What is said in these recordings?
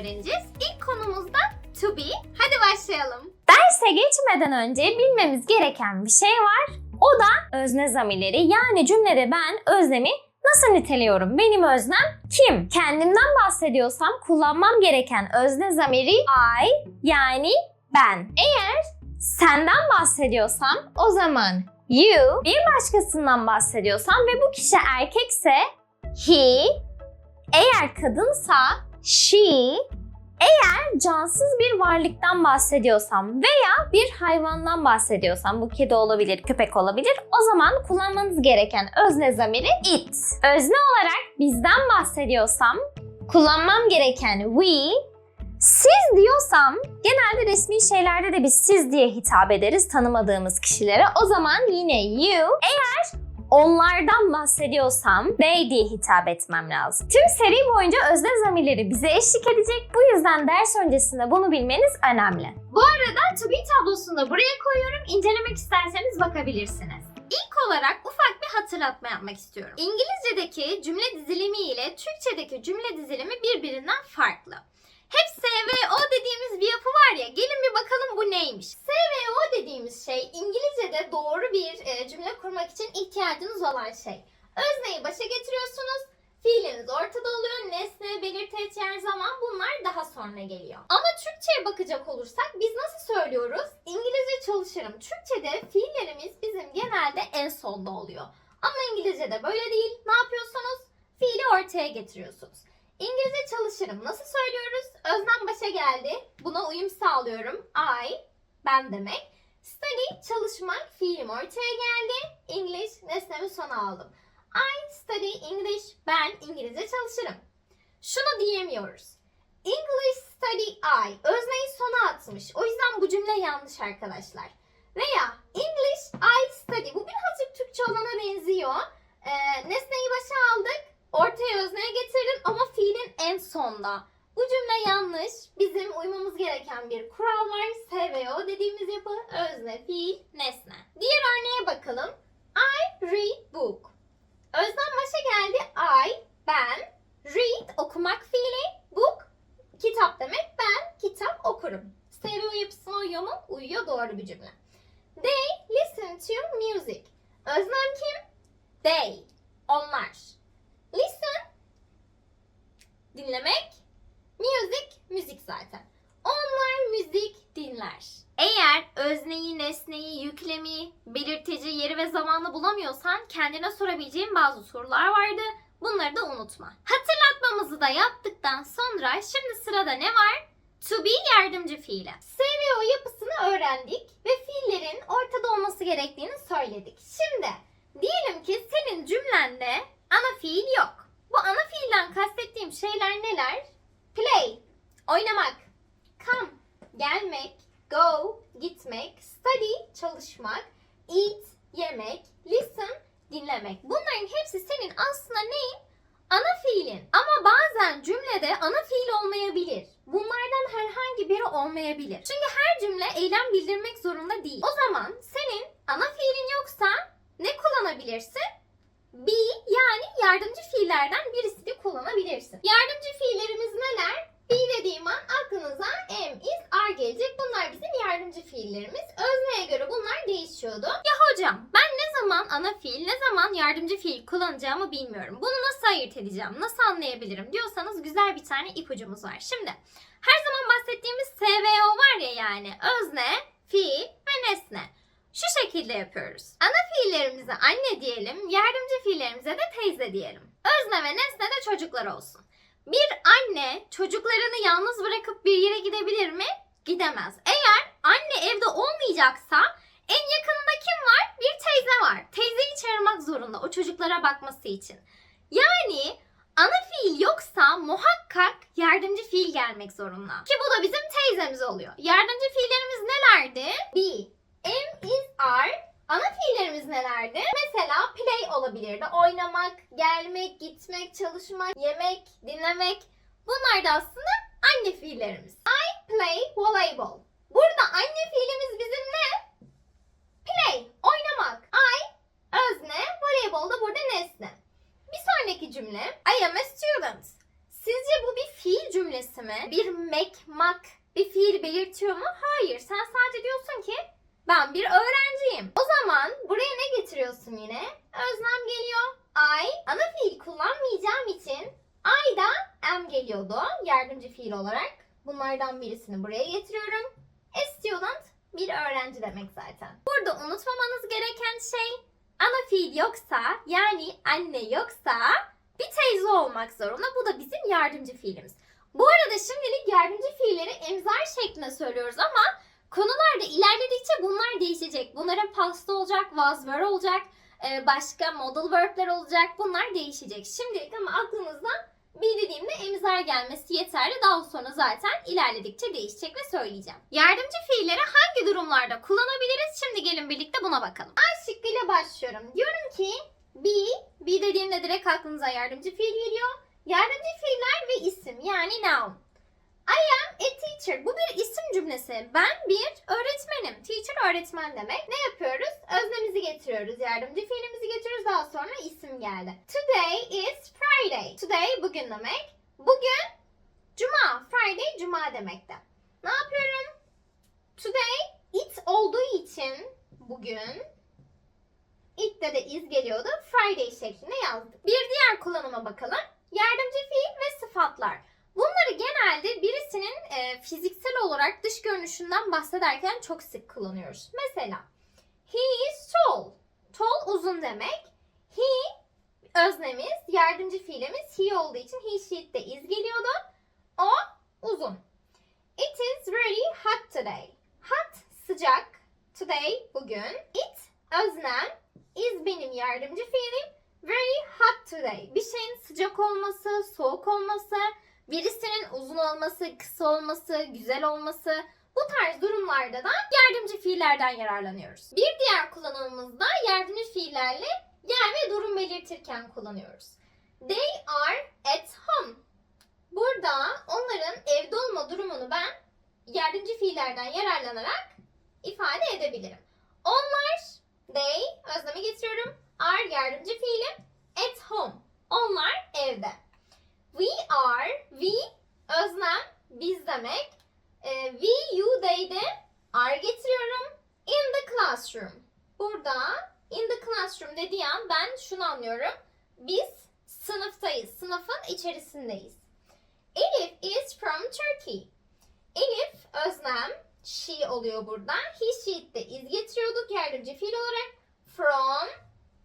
öğreneceğiz. İlk konumuz da to be. Hadi başlayalım. Derse geçmeden önce bilmemiz gereken bir şey var. O da özne zamirleri. Yani cümlede ben öznemi nasıl niteliyorum? Benim öznem kim? Kendimden bahsediyorsam kullanmam gereken özne zamiri I yani ben. Eğer senden bahsediyorsam o zaman you. Bir başkasından bahsediyorsam ve bu kişi erkekse he. Eğer kadınsa she. Eğer cansız bir varlıktan bahsediyorsam veya bir hayvandan bahsediyorsam bu kedi olabilir, köpek olabilir o zaman kullanmanız gereken özne zamiri it. Özne olarak bizden bahsediyorsam kullanmam gereken we. Siz diyorsam genelde resmi şeylerde de biz siz diye hitap ederiz tanımadığımız kişilere. O zaman yine you. Eğer onlardan bahsediyorsam they diye hitap etmem lazım. Tüm seri boyunca özne zamirleri bize eşlik edecek. Bu yüzden ders öncesinde bunu bilmeniz önemli. Bu arada to tablosunu da buraya koyuyorum. İncelemek isterseniz bakabilirsiniz. İlk olarak ufak bir hatırlatma yapmak istiyorum. İngilizce'deki cümle dizilimi ile Türkçedeki cümle dizilimi birbirinden farklı. Hep S ve O dediğimiz bir yapı var ya gelin bir bakalım bu neymiş. S ve O dediğimiz şey İngilizce'de doğru bir e, cümle kurmak için ihtiyacınız olan şey. Özneyi başa getiriyorsunuz, fiiliniz ortada oluyor, nesne, belirteç yer zaman bunlar daha sonra geliyor. Ama Türkçe'ye bakacak olursak biz nasıl söylüyoruz? İngilizce çalışırım. Türkçe'de fiillerimiz bizim genelde en sonda oluyor. Ama İngilizce'de böyle değil. Ne yapıyorsunuz? Fiili ortaya getiriyorsunuz. İngilizce çalışırım. Nasıl söylüyoruz? Öznem başa geldi. Buna uyum sağlıyorum. I, ben demek. Study, çalışmak. Fiilim ortaya geldi. English, nesnemi sona aldım. I study English. Ben İngilizce çalışırım. Şunu diyemiyoruz. English study I. Özneyi sona atmış. O yüzden bu cümle yanlış arkadaşlar. Veya English I study. Bu birazcık Türkçe olana benziyor. Ee, nesneyi başa aldık. Ortaya özneye getirdim ama fiilin en sonda. Bu cümle yanlış. Bizim uymamız gereken bir kural var. S ve O dediğimiz yapı özne, fiil, nesne. Diğer örneğe bakalım. I read book. Öznem başa geldi. I, ben. Read, okumak fiili. Book, kitap demek. Ben kitap okurum. S ve O yapısına uyuyor mu? Uyuyor. Doğru bir cümle. They listen to music. Özlem kim? They. Onlar. Listen. Dinlemek. Music. Müzik zaten. Onlar müzik dinler. Eğer özneyi, nesneyi, yüklemi, belirtici, yeri ve zamanı bulamıyorsan kendine sorabileceğin bazı sorular vardı. Bunları da unutma. Hatırlatmamızı da yaptıktan sonra şimdi sırada ne var? To be yardımcı fiili. S ve O yapısını öğrendik ve fiillerin ortada olması gerektiğini söyledik. Şimdi diyelim ki senin cümlende ana fiil yok. Bu ana fiilden kastettiğim şeyler neler? Play, oynamak, come, gelmek, go, gitmek, study, çalışmak, eat, yemek, listen, dinlemek. Bunların hepsi senin aslında neyin? Ana fiilin. Ama bazen cümlede ana fiil olmayabilir. Bunlardan herhangi biri olmayabilir. Çünkü her cümle eylem bildirmek zorunda değil. O zaman senin ana fiilin yoksa ne kullanabilirsin? Be yani yardımcı fiillerden birisini kullanabilirsin. Yardımcı fiillerimiz neler? Be dediğim an aklınıza am, is, are gelecek. Bunlar bizim yardımcı fiillerimiz. Özneye göre bunlar değişiyordu. Ya hocam ben ne zaman ana fiil, ne zaman yardımcı fiil kullanacağımı bilmiyorum. Bunu nasıl ayırt edeceğim, nasıl anlayabilirim diyorsanız güzel bir tane ipucumuz var. Şimdi her zaman bahsettiğimiz SVO var ya yani özne, fiil ve nesne. Şu şekilde yapıyoruz. Ana fiillerimize anne diyelim, yardımcı fiillerimize de teyze diyelim. Özne ve nesne de çocuklar olsun. Bir anne çocuklarını yalnız bırakıp bir yere gidebilir mi? Gidemez. Eğer anne evde olmayacaksa en yakınında kim var? Bir teyze var. Teyzeyi çağırmak zorunda o çocuklara bakması için. Yani ana fiil yoksa muhakkak yardımcı fiil gelmek zorunda. Ki bu da bizim teyzemiz oluyor. Yardımcı fiillerimiz nelerdi? Be, am, is, are. Ana fiillerimiz nelerdi? Mesela play olabilirdi. Oynamak, gelmek, gitmek, çalışmak, yemek, dinlemek. Bunlar da aslında anne fiillerimiz. I play voleyball. Burada anne fiilimiz bizim ne? Play, oynamak. I, özne, voleybol da burada nesne. Bir sonraki cümle. I am a student. Sizce bu bir fiil cümlesi mi? Bir mek, mak bir fiil belirtiyor mu? Hayır. Sen sadece diyorsun ki ben bir öğrenciyim. O zaman buraya ne getiriyorsun yine? Özlem geliyor. I ana fiil kullanmayacağım için I da am geliyordu yardımcı fiil olarak. Bunlardan birisini buraya getiriyorum. A student bir öğrenci demek zaten. Burada unutmamanız gereken şey ana fiil yoksa yani anne yoksa bir teyze olmak zorunda. Bu da bizim yardımcı fiilimiz. Bu arada şimdilik yardımcı fiilleri emzar şeklinde söylüyoruz ama konularda ilerledikçe bunlar değişecek. Bunlara past olacak, was were olacak, e, başka modal verb'ler olacak. Bunlar değişecek. Şimdilik ama aklınızda bir dediğimde emzar gelmesi yeterli. Daha sonra zaten ilerledikçe değişecek ve söyleyeceğim. Yardımcı fiilleri hangi durumlarda kullanabiliriz? Şimdi gelin birlikte buna bakalım. A şıkkıyla başlıyorum. Diyorum ki be, be dediğimde direkt aklınıza yardımcı fiil geliyor. Yardımcı fiiller ve isim yani noun. I am a teacher. Bu bir isim cümlesi. Ben bir öğretmenim. Teacher öğretmen demek. Ne yapıyoruz? Öznemizi getiriyoruz. Yardımcı fiilimizi getiriyoruz. Daha sonra isim geldi. Today is Friday. Today bugün demek. Bugün Cuma. Friday Cuma demekti. Ne yapıyorum? Today it olduğu için bugün it'te de is geliyordu. Friday şeklinde yazdık. Bir diğer kullanıma bakalım. Yardımcı fiil ve sıfatlar. Bunları genelde birisinin e, fiziksel olarak dış görünüşünden bahsederken çok sık kullanıyoruz. Mesela he is tall. Tall uzun demek. He öznemiz, yardımcı fiilimiz he olduğu için he she de is geliyordu. O uzun. It is really hot today. Hot sıcak. Today bugün. It öznem is benim yardımcı fiilim. Very hot today. Bir şeyin sıcak olması, soğuk olması, birisinin uzun olması, kısa olması, güzel olması bu tarz durumlarda da yardımcı fiillerden yararlanıyoruz. Bir diğer kullanımımızda yardımcı fiillerle yer ve durum belirtirken kullanıyoruz. They are at home. Burada onların evde olma durumunu ben yardımcı fiillerden yararlanarak ifade edebilirim. Onlar, they, özlemi getiriyorum, are yardımcı fiilim, at home. Onlar evde. We are, we, özlem, biz demek. Ee, we, you, they de are getiriyorum. In the classroom. Burada in the classroom dediği an ben şunu anlıyorum. Biz sınıftayız. Sınıfın içerisindeyiz. Elif is from Turkey. Elif, özlem, she oluyor burada. He, she de is getiriyorduk yardımcı fiil olarak. From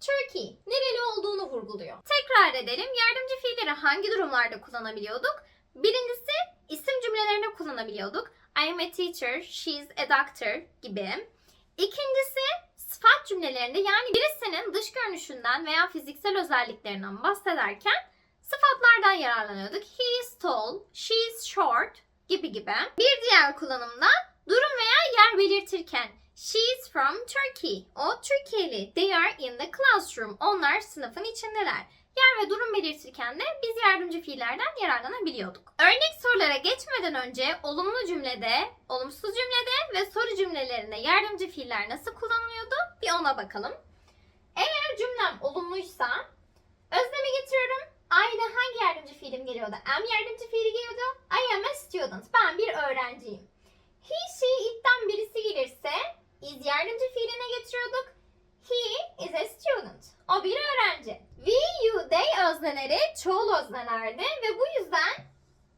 Turkey. Nereli olduğunu vurguluyor. Tekrar edelim. Yardımcı fiilleri hangi durumlarda kullanabiliyorduk? Birincisi isim cümlelerinde kullanabiliyorduk. I am a teacher, she's a doctor gibi. İkincisi sıfat cümlelerinde yani birisinin dış görünüşünden veya fiziksel özelliklerinden bahsederken sıfatlardan yararlanıyorduk. He is tall, she is short gibi gibi. Bir diğer kullanımda durum veya yer belirtirken She is from Turkey. O Türkiye'li. They are in the classroom. Onlar sınıfın içindeler. Yer ve durum belirtirken de biz yardımcı fiillerden yararlanabiliyorduk. Örnek sorulara geçmeden önce olumlu cümlede, olumsuz cümlede ve soru cümlelerinde yardımcı fiiller nasıl kullanılıyordu? Bir ona bakalım. Eğer cümlem olumluysa özlemi getiriyorum. Aynı hangi yardımcı fiilim geliyordu? Am yardımcı fiili geliyordu. I am a student. Ben bir öğrenciyim. He, she, it'ten birisi gelirse is yardımcı fiiline getiriyorduk. He is a student. O bir öğrenci. Özneleri çoğul öznelerdi ve bu yüzden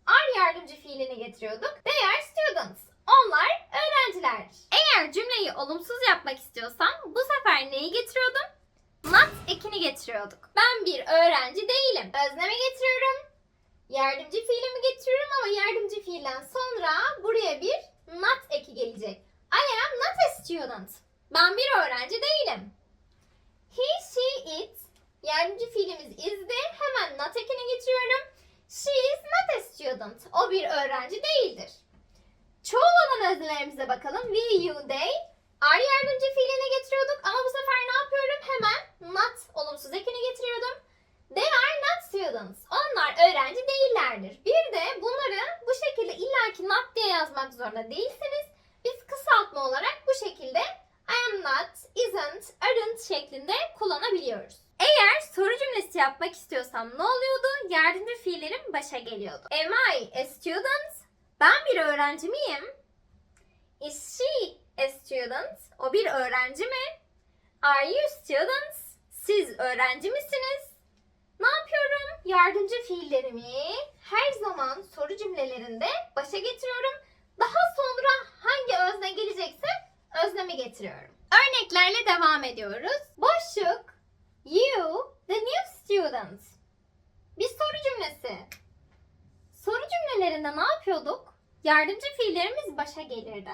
are yardımcı fiilini getiriyorduk. They are students. Onlar öğrencilerdir. Eğer cümleyi olumsuz yapmak istiyorsam bu sefer neyi getiriyordum? Not ekini getiriyorduk. Ben bir öğrenci değilim. Özneme getiriyorum. Yardımcı fiilimi getiriyorum ama yardımcı fiilden sonra buraya bir not eki gelecek. I am not a student. Ben bir öğrenci değilim. He, she, it. Yardımcı fiilimiz is'di. Hemen not ekini getiriyorum. She is not a student. O bir öğrenci değildir. Çoğul olan öznelerimize bakalım. We, you, they. Are yardımcı fiilini getiriyorduk ama bu sefer ne yapıyorum? Hemen not olumsuz ekini getiriyordum. They are not students. Onlar öğrenci değillerdir. Bir de bunları bu şekilde illaki not diye yazmak zorunda değilsiniz. Biz kısaltma olarak bu şekilde I am not, isn't, aren't şeklinde kullanabiliyoruz. Cümlesi yapmak istiyorsam ne oluyordu? Yardımcı fiillerim başa geliyordu. Am I a student? Ben bir öğrenci miyim? Is she a student? O bir öğrenci mi? Are you students? Siz öğrenci misiniz? Ne yapıyorum? Yardımcı fiillerimi her zaman soru cümlelerinde başa getiriyorum. Daha sonra hangi özne gelecekse öznemi getiriyorum. Örneklerle devam ediyoruz. Boşluk student. Bir soru cümlesi. Soru cümlelerinde ne yapıyorduk? Yardımcı fiillerimiz başa gelirdi.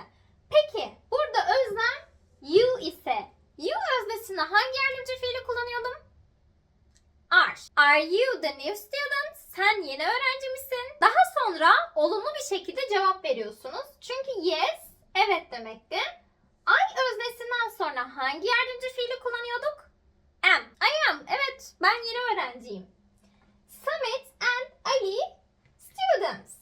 Peki burada özlem you ise you öznesinde hangi yardımcı fiili kullanıyordum? Are. Are you the new student? Sen yeni öğrenci misin? Daha sonra olumlu bir şekilde cevap veriyorsunuz. Çünkü yes, evet demekti. I öznesinden sonra hangi yardımcı fiili kullanıyorduk? Am. I am. Ben yeni öğrenciyim. Samet and Ali students.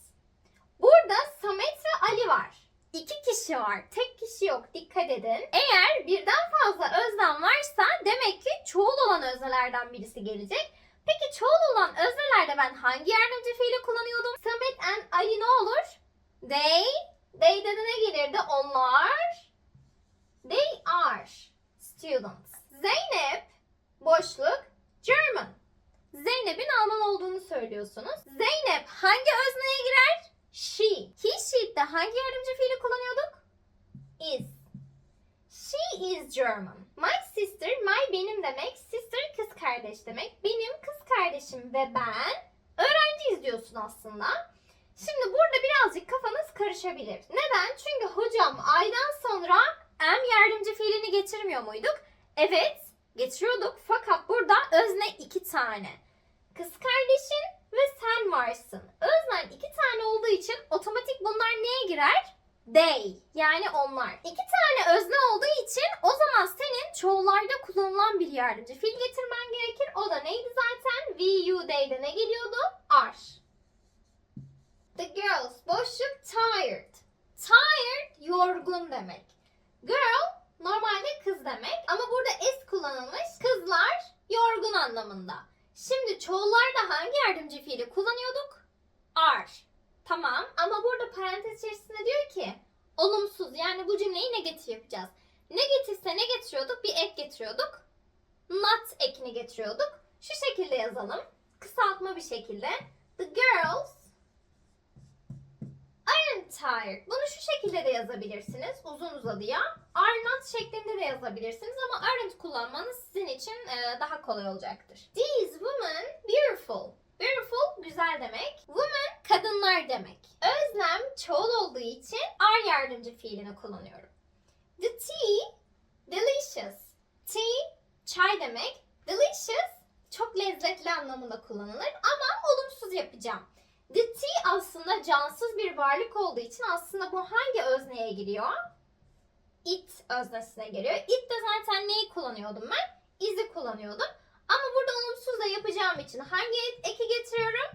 Burada Samet ve Ali var. İki kişi var. Tek kişi yok. Dikkat edin. Eğer birden fazla özlem varsa demek ki çoğul olan öznelerden birisi gelecek. Peki çoğul olan öznelerde ben hangi yardımcı fiili kullanıyordum? Samet and Ali ne olur? They. They'de de ne gelirdi? Onlar. They are students. Zeynep boşluk. Zeynep'in Alman olduğunu söylüyorsunuz. Zeynep hangi özneye girer? She. He, she'de hangi yardımcı fiili kullanıyorduk? Is. She is German. My sister, my benim demek. Sister kız kardeş demek. Benim kız kardeşim ve ben öğrenciyiz diyorsun aslında. Şimdi burada birazcık kafanız karışabilir. Neden? Çünkü hocam aydan sonra am yardımcı fiilini getirmiyor muyduk? Evet, getiriyorduk. Fakat burada özne iki tane. Kız kardeşin ve sen varsın. Öznen iki tane olduğu için otomatik bunlar neye girer? They yani onlar. İki tane özne olduğu için o zaman senin çoğullarda kullanılan bir yardımcı fiil getirmen gerekir. O da neydi zaten? We, you, they'de ne geliyordu? Are. The girls boşluk tired. Tired yorgun demek. Girl normalde kız demek ama burada is kullanılmış. Kızlar yorgun anlamında. Şimdi çoğullarda hangi yardımcı fiili kullanıyorduk? Are. Tamam ama burada parantez içerisinde diyor ki olumsuz yani bu cümleyi negatif yapacağız. Negatifse ne getiriyorduk? Bir ek getiriyorduk. Not ekini getiriyorduk. Şu şekilde yazalım. Kısaltma bir şekilde. The girls aren't tired. Bunu şu şekilde de yazabilirsiniz. Uzun uzadıya. Are not şeklinde de yazabilirsiniz ama aren't kullanmanız sizin için e, daha kolay olacaktır. These women beautiful. Beautiful güzel demek. Women kadınlar demek. Özlem çoğul olduğu için are yardımcı fiilini kullanıyorum. The tea delicious. Tea çay demek. Delicious çok lezzetli anlamında kullanılır ama olumsuz yapacağım. The tea aslında cansız bir varlık olduğu için aslında bu hangi özneye giriyor? It öznesine geliyor. It de zaten neyi kullanıyordum ben? Is'i kullanıyordum. Ama burada olumsuz da yapacağım için hangi eki getiriyorum?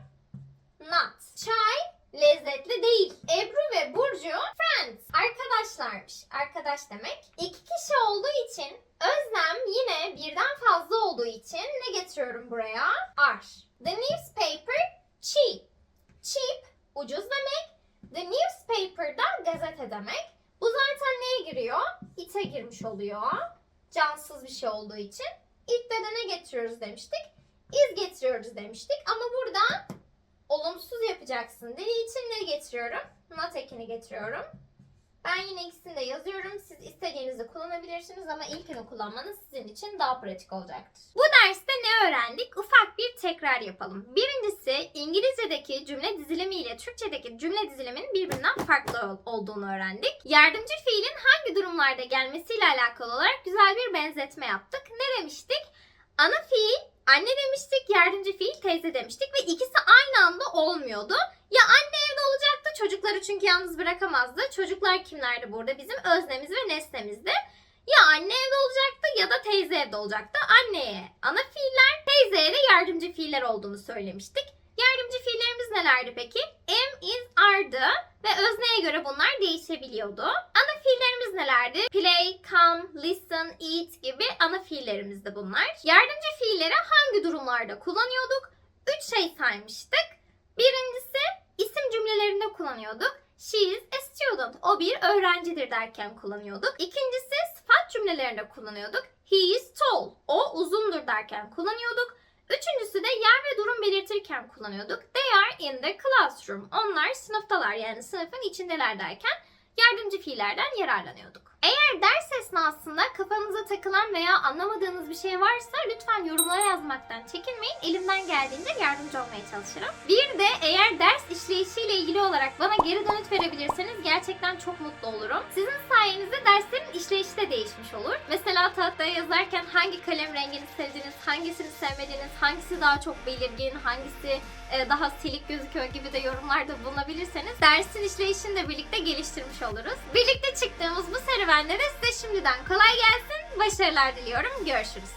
Not. Çay lezzetli değil. Ebru ve Burcu friends. Arkadaşlarmış. Arkadaş demek. İki kişi olduğu için özlem yine birden fazla olduğu için ne getiriyorum buraya? Are. The newspaper cheap. Cheap ucuz demek. The newspaper da gazete demek. Bu zaten neye giriyor? It'e girmiş oluyor. Cansız bir şey olduğu için. It'te de ne getiriyoruz demiştik? Is getiriyoruz demiştik. Ama burada olumsuz yapacaksın dediği için ne getiriyorum? Not ekini getiriyorum. Ben yine ikisini de yazıyorum. Siz istediğinizi kullanabilirsiniz ama ilkini kullanmanız sizin için daha pratik olacaktır. Bu derste ne öğrendik? Ufak bir tekrar yapalım. Birincisi İngilizce'deki cümle dizilimi ile Türkçedeki cümle diziliminin birbirinden farklı ol- olduğunu öğrendik. Yardımcı fiilin hangi durumlarda gelmesiyle alakalı olarak güzel bir benzetme yaptık. Ne demiştik? Ana fiil anne demiştik, yardımcı fiil teyze demiştik ve ikisi aynı anda olmuyordu. Ya anne evde olacaktı çocukları çünkü yalnız bırakamazdı. Çocuklar kimlerdi burada? Bizim öznemiz ve nesnemizdi. Ya anne evde olacaktı ya da teyze evde olacaktı. Anneye ana fiiller, teyzeye de yardımcı fiiller olduğunu söylemiştik. Yardımcı fiillerimiz nelerdi peki? Am, is, are'dı ve özneye göre bunlar değişebiliyordu. Ana fiillerimiz nelerdi? Play, come, listen, eat gibi ana fiillerimizdi bunlar. Yardımcı fiilleri hangi durumlarda kullanıyorduk? Üç şey saymıştık. Birincisi isim cümlelerinde kullanıyorduk. She is a student. O bir öğrencidir derken kullanıyorduk. İkincisi sıfat cümlelerinde kullanıyorduk. He is tall. O uzundur derken kullanıyorduk. Üçüncüsü de yer ve durum belirtirken kullanıyorduk. They are in the classroom. Onlar sınıftalar yani sınıfın içindeler derken yardımcı fiillerden yararlanıyorduk. Eğer ders esnasında kafanıza takılan veya anlamadığınız bir şey varsa lütfen yorumlara yazmaktan çekinmeyin. Elimden geldiğince yardımcı olmaya çalışırım. Bir de eğer ders işleyişiyle ilgili olarak bana geri dönüt verebilirseniz gerçekten çok mutlu olurum. Sizin sayenizde derslerin işleyişi de değişmiş olur. Mesela tahtaya yazarken hangi kalem rengini sevdiğiniz, hangisini sevmediğiniz, hangisi daha çok belirgin, hangisi e, daha silik gözüküyor gibi de yorumlarda bulunabilirseniz dersin işleyişini de birlikte geliştirmiş oluruz. Birlikte çıktığımız bu serüvende de size şimdiden kolay gelsin, başarılar diliyorum. Görüşürüz.